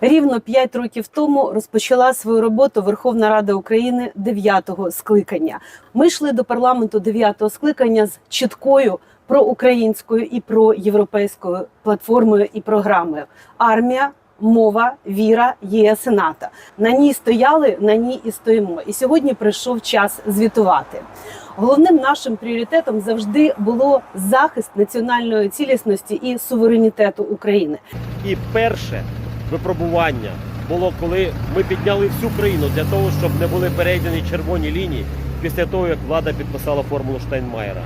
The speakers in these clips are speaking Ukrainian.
Рівно 5 років тому розпочала свою роботу Верховна Рада України 9-го скликання. Ми йшли до парламенту 9-го скликання з чіткою проукраїнською і проєвропейською платформою і програмою. Армія. Мова, віра, єС і НАТО. На ній стояли, на ній і стоїмо. І сьогодні прийшов час звітувати. Головним нашим пріоритетом завжди було захист національної цілісності і суверенітету України. І перше випробування було, коли ми підняли всю країну для того, щоб не були перейдені червоні лінії після того, як влада підписала формулу Штайнмаєра.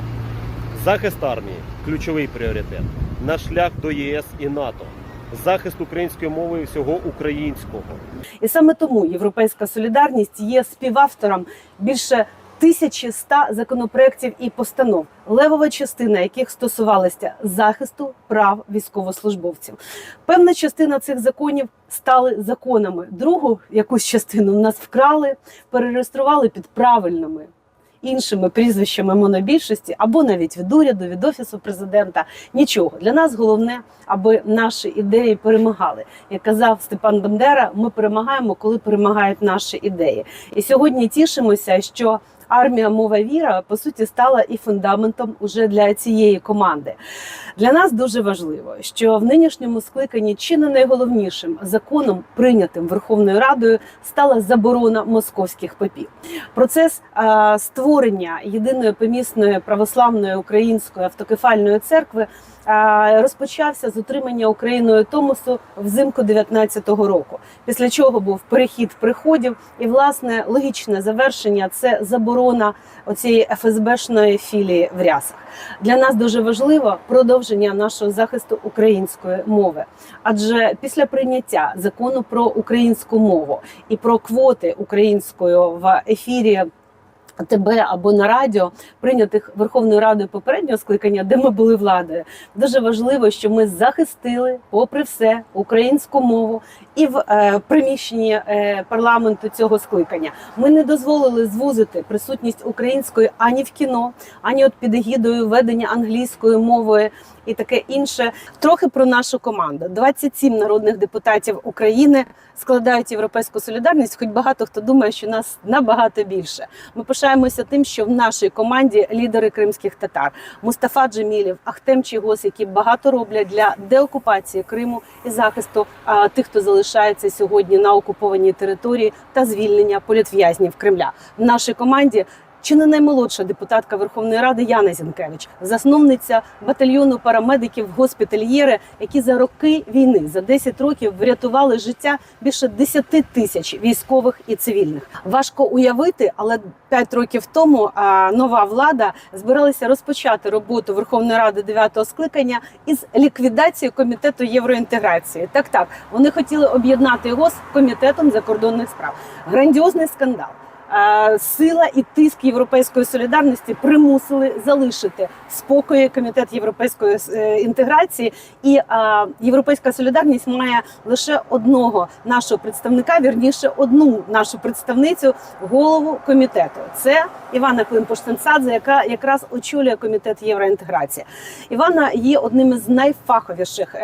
Захист армії ключовий пріоритет. Наш шлях до ЄС і НАТО. Захист української мови і всього українського. І саме тому Європейська солідарність є співавтором більше 1100 законопроєктів і постанов, левова частина яких стосувалася захисту прав військовослужбовців. Певна частина цих законів стали законами. Другу якусь частину в нас вкрали, перереєстрували під правильними. Іншими прізвищами монобільшості або навіть від уряду, від офісу президента. Нічого для нас головне, аби наші ідеї перемагали. Як казав Степан Бандера, ми перемагаємо, коли перемагають наші ідеї. І сьогодні тішимося, що армія мова віра по суті стала і фундаментом уже для цієї команди. Для нас дуже важливо, що в нинішньому скликанні чи не найголовнішим законом, прийнятим Верховною Радою, стала заборона московських попів. Процес е, створення єдиної помісної православної української автокефальної церкви розпочався з отримання Україною Томосу взимку 19-го року. Після чого був перехід приходів, і власне логічне завершення це заборона оцієї ФСБшної філії в рясах. Для нас дуже важливо продовження нашого захисту української мови. Адже після прийняття закону про українську мову і про квоти українською в ефірі. ТБ або на радіо, прийнятих Верховною Радою попереднього скликання, де ми були владою, дуже важливо, що ми захистили, попри все, українську мову і в е, приміщенні е, парламенту цього скликання. Ми не дозволили звузити присутність української ані в кіно, ані от під егідою ведення англійською мовою і таке інше. Трохи про нашу команду. 27 народних депутатів України складають європейську солідарність. Хоч багато хто думає, що нас набагато більше. Ми пишаємося тим, що в нашій команді лідери кримських татар Мустафа Джемілів, Ахтем Чігос, які багато роблять для деокупації Криму і захисту а, тих, хто залишається сьогодні на окупованій території та звільнення політв'язнів Кремля. В нашій команді чи не наймолодша депутатка Верховної Ради Яна Зінкевич, засновниця батальйону парамедиків госпітальєри, які за роки війни за 10 років врятували життя більше 10 тисяч військових і цивільних. Важко уявити, але 5 років тому нова влада збиралася розпочати роботу Верховної Ради 9-го скликання із ліквідації комітету євроінтеграції. Так, так вони хотіли об'єднати його з комітетом закордонних справ. Грандіозний скандал. Е, Сила і тиск європейської солідарності примусили залишити спокої комітет європейської е, інтеграції, і е, європейська солідарність має лише одного нашого представника, вірніше одну нашу представницю, голову комітету. Це Івана Климпуш-Сенсадзе, яка якраз очолює комітет євроінтеграції. Івана є одним із найфаховіших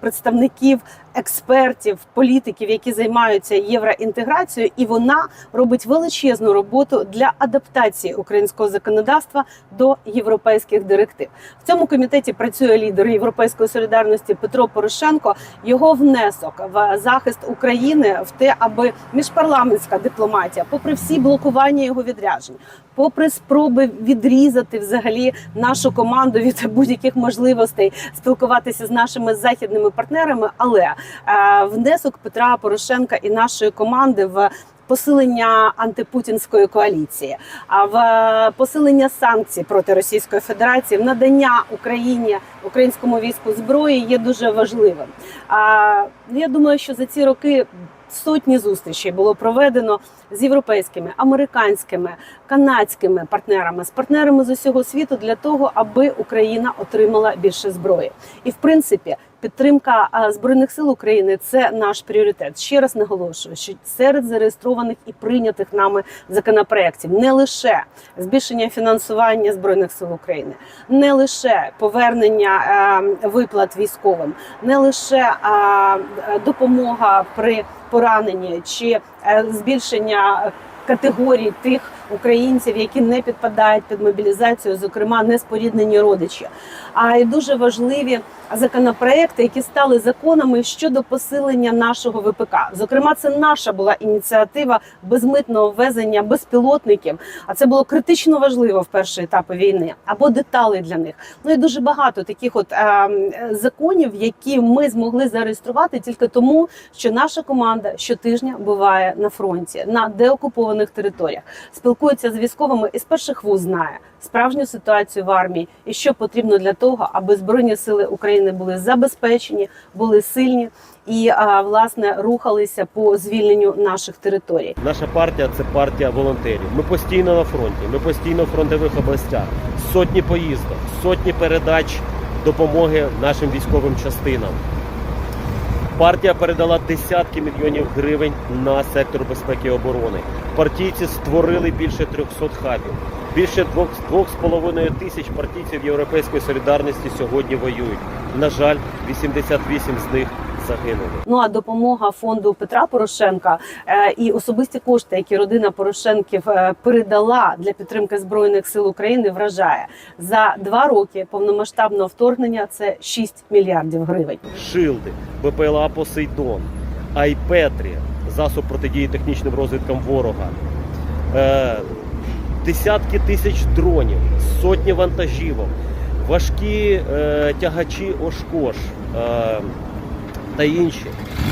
представників. Експертів, політиків, які займаються євроінтеграцією, і вона робить величезну роботу для адаптації українського законодавства до європейських директив. В цьому комітеті працює лідер європейської солідарності Петро Порошенко. Його внесок в захист України в те, аби міжпарламентська дипломатія, попри всі блокування його відряджень, попри спроби відрізати взагалі нашу команду від будь-яких можливостей спілкуватися з нашими західними партнерами, але внесок Петра Порошенка і нашої команди в посилення антипутінської коаліції, а в е, посилення санкцій проти Російської Федерації, в надання Україні українському війську зброї є дуже важливим. А я думаю, що за ці роки. Сотні зустрічей було проведено з європейськими, американськими, канадськими партнерами, з партнерами з усього світу для того, аби Україна отримала більше зброї. І в принципі, Підтримка збройних сил України це наш пріоритет. Ще раз наголошую, що серед зареєстрованих і прийнятих нами законопроєктів не лише збільшення фінансування збройних сил України, не лише повернення е, виплат військовим, не лише е, допомога при пораненні чи е, збільшення категорій тих українців, які не підпадають під мобілізацію, зокрема неспоріднені родичі. А й дуже важливі законопроекти, які стали законами щодо посилення нашого ВПК. Зокрема, це наша була ініціатива безмитного ввезення безпілотників. А це було критично важливо в перші етапи війни або деталі для них. Ну і дуже багато таких от е, законів, які ми змогли зареєструвати тільки тому, що наша команда щотижня буває на фронті на деокупованих територіях, спілкується з військовими і з перших вуз знає справжню ситуацію в армії і що потрібно для того, аби збройні сили України були забезпечені, були сильні і власне рухалися по звільненню наших територій. Наша партія це партія волонтерів. Ми постійно на фронті, ми постійно в фронтових областях. Сотні поїздок, сотні передач допомоги нашим військовим частинам. Партія передала десятки мільйонів гривень на сектор безпеки і оборони. Партійці створили більше 300 хабів. Більше двох двох з половиною тисяч партійців Європейської солідарності сьогодні воюють. На жаль, 88 з них загинули. Ну а допомога фонду Петра Порошенка е, і особисті кошти, які родина Порошенків е, передала для підтримки збройних сил України, вражає за два роки повномасштабного вторгнення. Це 6 мільярдів гривень. Шилди, БПЛА Посейдон, Айпетрі, засоб протидії технічним розвідкам ворога, е, десятки тисяч дронів, сотні вантажівок, важкі е, тягачі Ошкош е, та інші.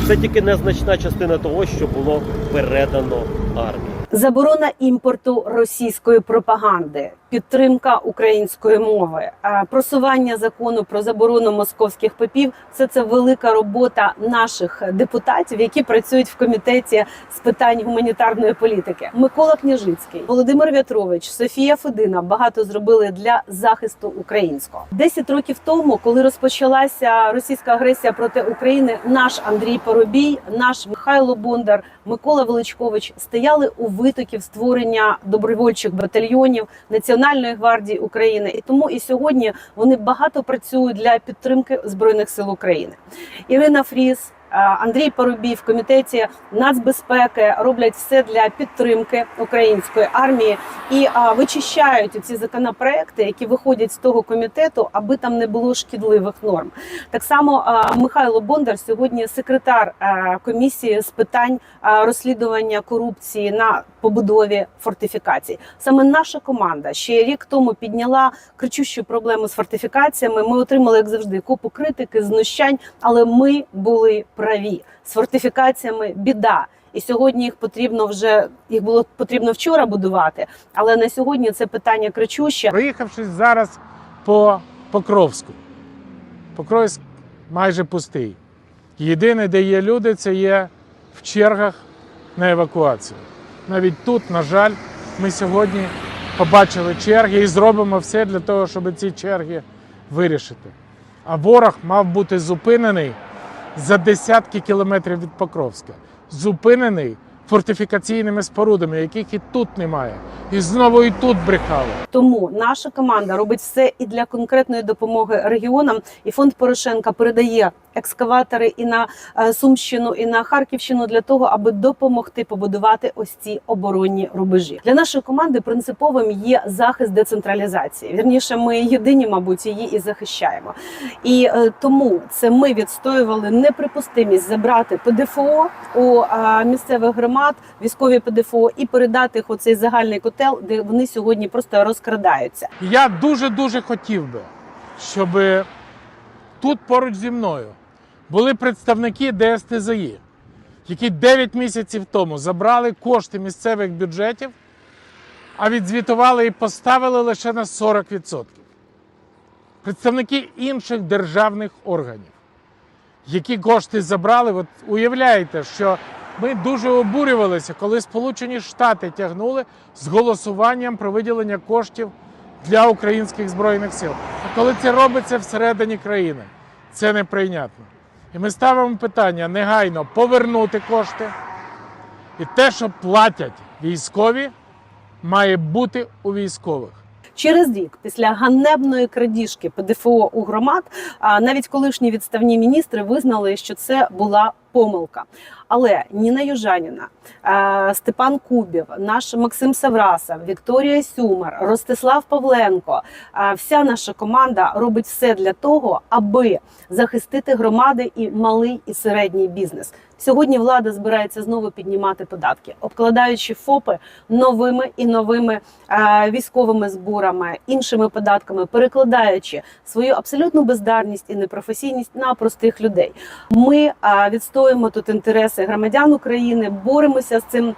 Це тільки незначна частина того, що було передано армії. Заборона імпорту російської пропаганди, підтримка української мови, просування закону про заборону московських попів все це велика робота наших депутатів, які працюють в комітеті з питань гуманітарної політики. Микола Княжицький, Володимир В'ятрович, Софія Федина багато зробили для захисту українського. Десять років тому, коли розпочалася російська агресія проти України, наш Андрій Поробій, наш Михайло Бондар, Микола Величкович стояли у витоків створення добровольчих батальйонів Національної гвардії України. І тому і сьогодні вони багато працюють для підтримки збройних сил України. Ірина Фріс. Е, Андрій Парубій в комітеті нацбезпеки роблять все для підтримки української армії і а, вичищають ці законопроекти, які виходять з того комітету, аби там не було шкідливих норм. Так само Михайло Бондар сьогодні секретар комісії з питань розслідування корупції на побудові фортифікацій. Саме наша команда ще рік тому підняла кричущу проблему з фортифікаціями. Ми отримали, як завжди, купу критики, знущань, але ми були праві з фортифікаціями. Біда. І сьогодні їх потрібно вже їх було потрібно вчора будувати, але на сьогодні це питання кричуще. Проїхавшись зараз по Покровську. Покровськ майже пустий. Єдине, де є люди, це є в чергах на евакуацію. Навіть тут, на жаль, ми сьогодні побачили черги і зробимо все для того, щоб ці черги вирішити. А ворог мав бути зупинений за десятки кілометрів від Покровська. Зупинений фортифікаційними спорудами, яких і тут немає. І знову і тут брехали. Тому наша команда робить все і для конкретної допомоги регіонам. І фонд Порошенка передає екскаватори і на е, Сумщину, і на Харківщину для того, аби допомогти побудувати ось ці оборонні рубежі. Для нашої команди принциповим є захист децентралізації. Вірніше, ми єдині, мабуть, її і захищаємо. І е, тому це ми відстоювали неприпустимість забрати ПДФО у е, місцевих громад, військові ПДФО і передати їх у цей загальний котел, де вони сьогодні просто розкрадаються. Я дуже-дуже хотів би, щоб тут поруч зі мною були представники ДСТЗІ, які 9 місяців тому забрали кошти місцевих бюджетів, а відзвітували і поставили лише на 40%. Представники інших державних органів, які кошти забрали, от уявляєте, що ми дуже обурювалися, коли Сполучені Штати тягнули з голосуванням про виділення коштів для українських збройних сил. А коли це робиться всередині країни, це неприйнятно. І ми ставимо питання негайно повернути кошти. І те, що платять військові, має бути у військових. Через рік після ганебної крадіжки ПДФО у громад, а навіть колишні відставні міністри визнали, що це була помилка. Але Ніна Южаніна, е, Степан Кубів, наш Максим Савраса, Вікторія Сюмар, Ростислав Павленко, е, вся наша команда робить все для того, аби захистити громади і малий і середній бізнес. Сьогодні влада збирається знову піднімати податки, обкладаючи ФОПи новими і новими е, військовими зборами, іншими податками, перекладаючи свою абсолютну бездарність і непрофесійність на простих людей. Ми відстоюємо тут інтереси громадян України, боремося з цим.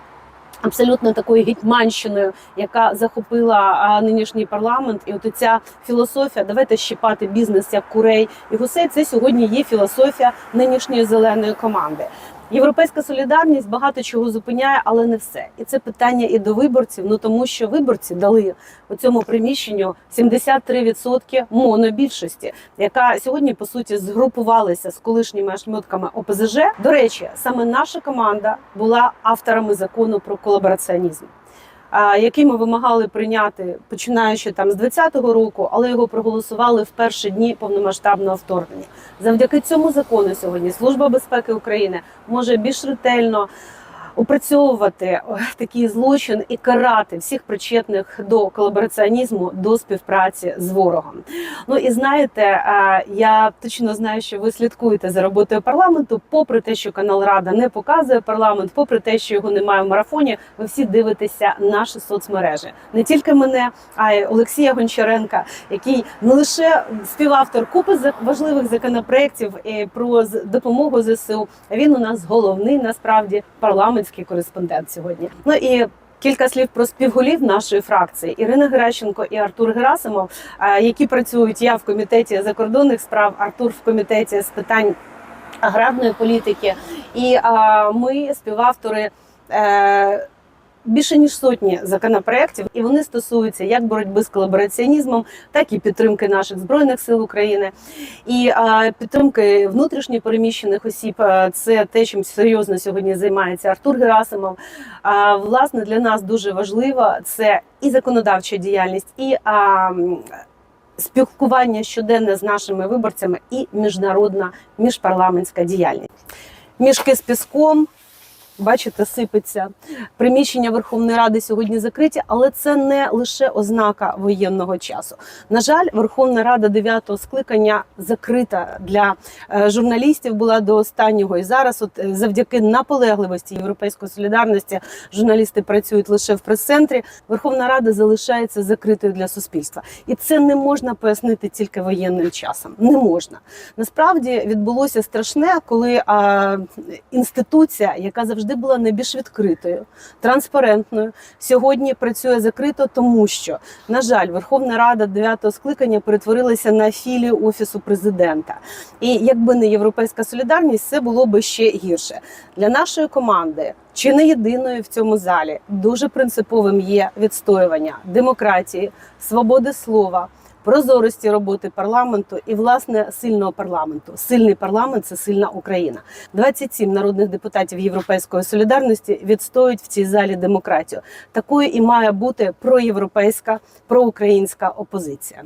Абсолютно такою гетьманщиною, яка захопила нинішній парламент, і от ця філософія давайте щипати бізнес як курей і гусей. Це сьогодні є філософія нинішньої зеленої команди. Європейська солідарність багато чого зупиняє, але не все. І це питання і до виборців. Ну тому що виборці дали у цьому приміщенню 73% монобільшості, яка сьогодні по суті згрупувалася з колишніми ошмьотками ОПЗЖ. До речі, саме наша команда була авторами закону про колабораціонізм. Який ми вимагали прийняти починаючи там з 2020 року, але його проголосували в перші дні повномасштабного вторгнення. Завдяки цьому закону сьогодні Служба безпеки України може більш ретельно опрацьовувати такий злочин і карати всіх причетних до колабораціонізму, до співпраці з ворогом. Ну і знаєте, я точно знаю, що ви слідкуєте за роботою парламенту, попри те, що канал Рада не показує парламент, попри те, що його немає в марафоні, ви всі дивитеся наші соцмережі. Не тільки мене, а й Олексія Гончаренка, який не лише співавтор купи важливих законопроєктів е, про допомогу ЗСУ. Він у нас головний насправді парламентський кореспондент сьогодні. Ну і Кілька слів про співголів нашої фракції Ірина Геращенко і Артур Герасимов, які працюють я в комітеті закордонних справ, Артур в комітеті з питань аграрної політики. І а, ми співавтори. е, Більше ніж сотні законопроєктів, і вони стосуються як боротьби з колабораціонізмом, так і підтримки наших збройних сил України. І е, підтримки внутрішньо переміщених осіб це те, чим серйозно сьогодні займається Артур Герасимов. А, власне, для нас дуже важливо це і законодавча діяльність, і а, спілкування щоденне з нашими виборцями, і міжнародна міжпарламентська діяльність. Мішки з піском. Бачите, сипеться приміщення Верховної Ради сьогодні закриті, але це не лише ознака воєнного часу. На жаль, Верховна Рада 9-го скликання закрита для е, журналістів була до останнього. І зараз, от е, завдяки наполегливості європейської солідарності, журналісти працюють лише в прес-центрі. Верховна Рада залишається закритою для суспільства, і це не можна пояснити тільки воєнним часом. Не можна. Насправді відбулося страшне, коли а, інституція, яка завжди була найбільш відкритою, транспарентною, сьогодні працює закрито, тому що, на жаль, Верховна Рада 9-го скликання перетворилася на філію офісу президента. І якби не європейська солідарність, це було би ще гірше для нашої команди. Чи не єдиною в цьому залі дуже принциповим є відстоювання демократії, свободи слова, прозорості роботи парламенту і власне сильного парламенту. Сильний парламент це сильна Україна. 27 народних депутатів Європейської солідарності відстоюють в цій залі демократію. Такою і має бути проєвропейська, проукраїнська опозиція.